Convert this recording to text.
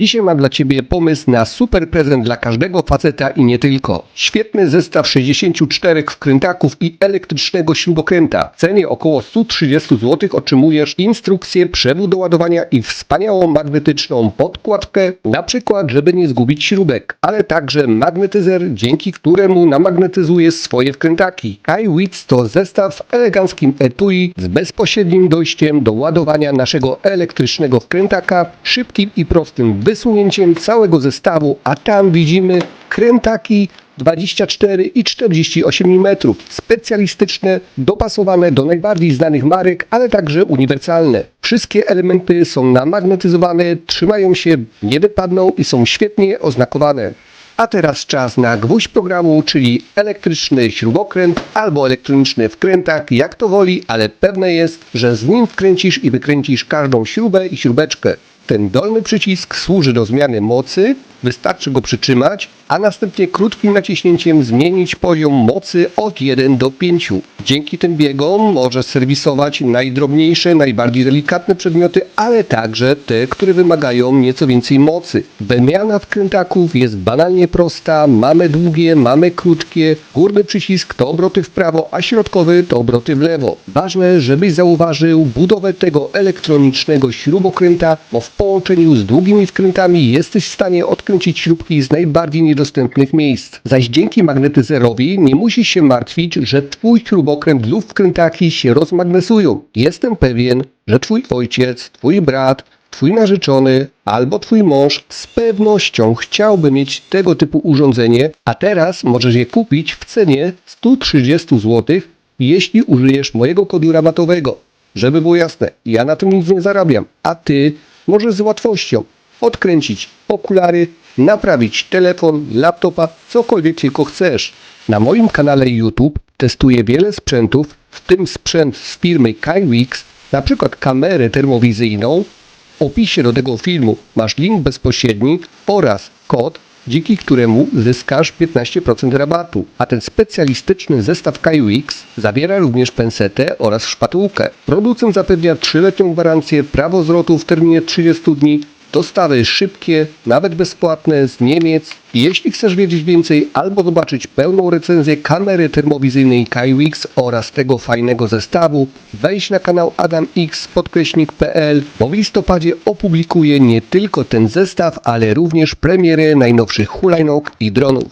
Dzisiaj mam dla Ciebie pomysł na super prezent dla każdego faceta i nie tylko. Świetny zestaw 64 wkrętaków i elektrycznego śrubokręta. W cenie około 130 zł otrzymujesz instrukcję, przewód do ładowania i wspaniałą magnetyczną podkładkę, na przykład żeby nie zgubić śrubek, ale także magnetyzer, dzięki któremu namagnetyzujesz swoje wkrętaki. iWits to zestaw w eleganckim etui z bezpośrednim dojściem do ładowania naszego elektrycznego wkrętaka, szybkim i prostym wysunięciem całego zestawu, a tam widzimy krętaki 24 i 48 mm. Specjalistyczne, dopasowane do najbardziej znanych marek, ale także uniwersalne. Wszystkie elementy są namagnetyzowane, trzymają się, nie wypadną i są świetnie oznakowane. A teraz czas na gwóźdź programu, czyli elektryczny śrubokręt albo elektroniczny wkrętak, jak to woli, ale pewne jest, że z nim wkręcisz i wykręcisz każdą śrubę i śrubeczkę. Ten dolny przycisk służy do zmiany mocy, wystarczy go przytrzymać, a następnie krótkim naciśnięciem zmienić poziom mocy od 1 do 5. Dzięki tym biegom możesz serwisować najdrobniejsze, najbardziej delikatne przedmioty, ale także te, które wymagają nieco więcej mocy. Wymiana wkrętaków jest banalnie prosta, mamy długie, mamy krótkie, górny przycisk to obroty w prawo, a środkowy to obroty w lewo. Ważne, żebyś zauważył budowę tego elektronicznego śrubokręta, bo w połączeniu z długimi wkrętami jesteś w stanie odkręcić śrubki z najbardziej niedostępnych miejsc. Zaś dzięki magnetyzerowi nie musisz się martwić, że twój śrubokręt lub wkrętaki się rozmagnesują. Jestem pewien, że twój ojciec, twój brat, twój narzeczony albo twój mąż z pewnością chciałby mieć tego typu urządzenie, a teraz możesz je kupić w cenie 130 zł, jeśli użyjesz mojego kodu rabatowego. Żeby było jasne, ja na tym nic nie zarabiam, a ty możesz z łatwością odkręcić okulary, naprawić telefon, laptopa, cokolwiek tylko chcesz. Na moim kanale YouTube testuję wiele sprzętów, w tym sprzęt z firmy Kywix, na przykład kamerę termowizyjną. W opisie do tego filmu masz link bezpośredni oraz kod, dzięki któremu zyskasz 15% rabatu. A ten specjalistyczny zestaw Kywix zawiera również pensetę oraz szpatułkę. Producent zapewnia 3-letnią gwarancję, prawo zwrotu w terminie 30 dni, dostawy szybkie, nawet bezpłatne z Niemiec. Jeśli chcesz wiedzieć więcej albo zobaczyć pełną recenzję kamery termowizyjnej Kywix oraz tego fajnego zestawu, wejdź na kanał adamx.pl, bo w listopadzie opublikuję nie tylko ten zestaw, ale również premierę najnowszych hulajnóg i dronów.